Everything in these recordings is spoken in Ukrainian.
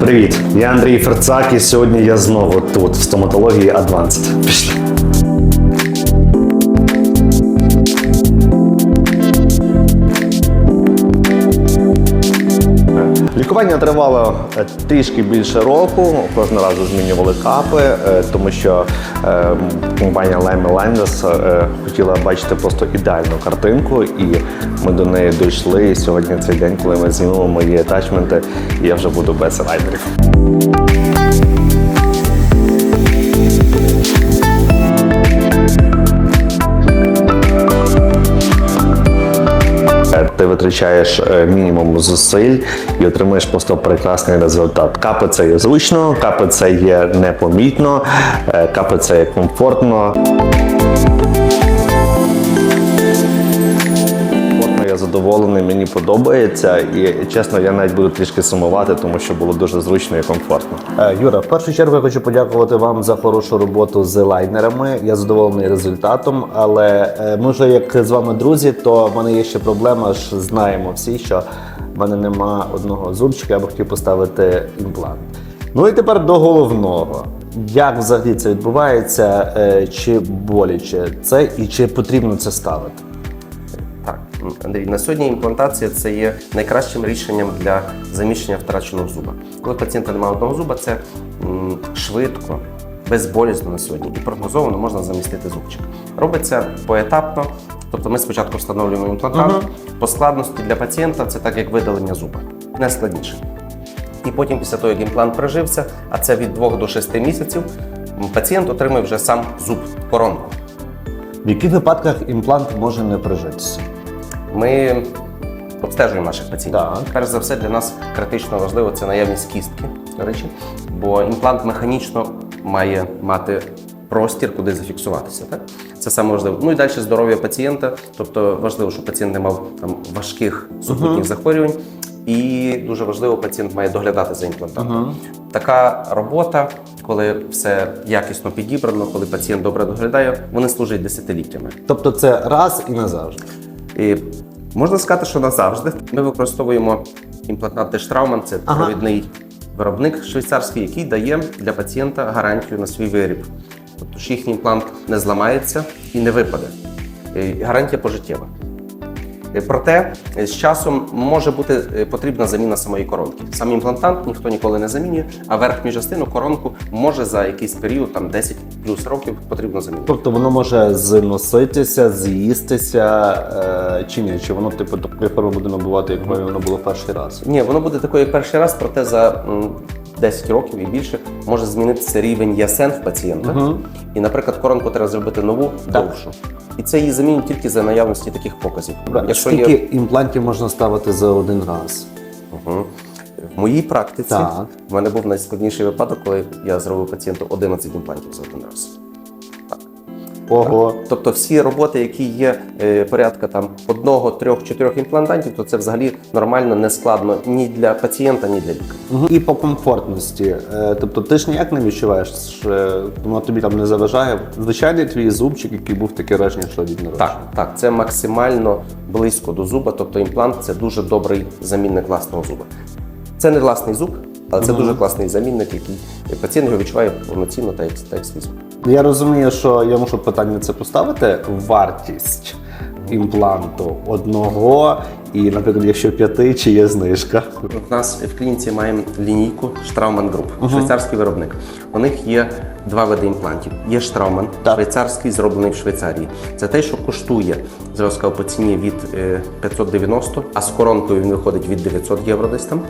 Привіт, я Андрій Ферцак, і сьогодні я знову тут, в стоматології Advanced. Пішли. Лікування тривало е, трішки більше року. Кожного разу змінювали капи, е, тому що е, компанія Lime е, хотіла бачити просто ідеальну картинку, і ми до неї дійшли. І сьогодні цей день, коли ми знімемо мої атачменти, я вже буду без райдерів. Ти витрачаєш е, мінімум зусиль і отримуєш просто прекрасний результат. Капи це є зручно, капи це є непомітно, капи це є комфортно. Задоволений, мені подобається, і чесно, я навіть буду трішки сумувати, тому що було дуже зручно і комфортно. Е, Юра, в першу чергу я хочу подякувати вам за хорошу роботу з лайнерами. Я задоволений результатом, але е, ми вже як з вами друзі, то в мене є ще проблема. ж Знаємо всі, що в мене нема одного зубчика, я б хотів поставити імплант. Ну і тепер до головного. Як взагалі це відбувається? Е, Чи боляче це і чи потрібно це ставити? Так, Андрій, на сьогодні імплантація це є найкращим рішенням для заміщення втраченого зуба. Коли пацієнта немає одного зуба, це швидко, безболісно на сьогодні і прогнозовано можна замістити зубчик. Робиться поетапно. Тобто ми спочатку встановлюємо імплантат. По складності для пацієнта це так, як видалення зуба, не складніше. І потім, після того, як імплант прижився, а це від 2 до 6 місяців, пацієнт отримує вже сам зуб, коронку. В яких випадках імплант може не прижитися? Ми обстежуємо наших пацієнтів. Так. Перш за все, для нас критично важливо це наявність кістки, до речі, бо імплант механічно має мати простір, куди зафіксуватися. Так? Це саме важливо. Ну і далі здоров'я пацієнта. Тобто важливо, щоб пацієнт не мав там важких супутніх захворювань. І дуже важливо, пацієнт має доглядати за імплантатом. Така робота, коли все якісно підібрано, коли пацієнт добре доглядає, вони служать десятиліттями. Тобто це раз і назавжди. І можна сказати, що назавжди ми використовуємо імплантат Дештрауман, це Ага. провідний виробник швейцарський, який дає для пацієнта гарантію на свій виріб. Тобто, що їхній імплант не зламається і не випаде. І Гарантія пожиттєва. Е, Проте е, з часом може бути е, потрібна заміна самої коронки. Сам імплантант ніхто ніколи не замінює, а верхню частину коронку може за якийсь період, там 10 плюс років, потрібно замінити. Тобто воно може зноситися, з'їстися е, чи ні? Чи воно типу форми буде набувати, як воно було перший раз? Ні, воно буде такою як перший раз, проте за 10 років і більше може змінитися рівень ясен в пацієнта. Угу. І, наприклад, коронку треба зробити нову, довшу. І це її замінюють тільки за наявності таких показів. Якщо Скільки є імплантів можна ставити за один раз? Угу. в моїй практиці, Так. в мене був найскладніший випадок, коли я зробив пацієнту 11 імплантів за один раз. Ого. Тобто всі роботи, які є е, порядка там одного, трьох, чотирьох імплантантів, то це взагалі нормально, не складно ні для пацієнта, ні для лікаря. Мгм. І по комфортності. Е, тобто ти ж ніяк не відчуваєш, що воно тобі там не заважає. Звичайний твій зубчик, який був таке враження, що від народження. Так, так, це максимально близько до зуба, тобто імплант це дуже добрий замінник власного зуба. Це не власний зуб, але це дуже класний замінник, який пацієнт його відчуває повноцінно та як, та як свій зуб. Я розумію, що я мушу питання це поставити. Вартість імпланту одного, і, наприклад, якщо п'яти, чи є знижка. У нас в клініці маємо лінійку Straumann Group, швейцарський виробник. У них є два види імплантів. Є Straumann, швейцарський, зроблений в Швейцарії. Це те, що коштує зразу сказав, по ціні від е, 590, а з коронкою він виходить від 900 євро десь там.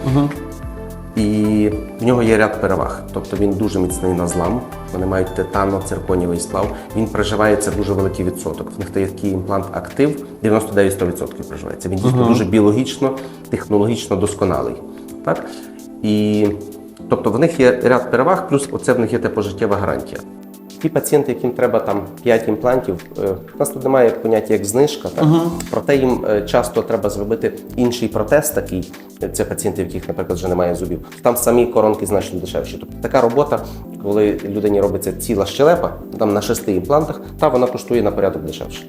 І в нього є ряд переваг. Тобто він дуже міцний на злам. Вони мають титано-цирконівий сплав. Він проживається дуже великий відсоток. В них такий імплант актив 99% проживається. Він дійсно дуже біологічно, технологічно досконалий. Так? І тобто в них є ряд переваг, плюс оце в них є те пожиттєва гарантія. Ті пацієнти, яким треба там 5 імплантів, е, у нас тут немає поняття як знижка, так? проте їм е, часто треба зробити інший протез такий. е, Це пацієнти, в яких, наприклад, вже немає зубів. Там самі коронки значно дешевші. Тобто така робота, коли людині робиться ціла щелепа, там на шести імплантах, та вона коштує на порядок дешевше.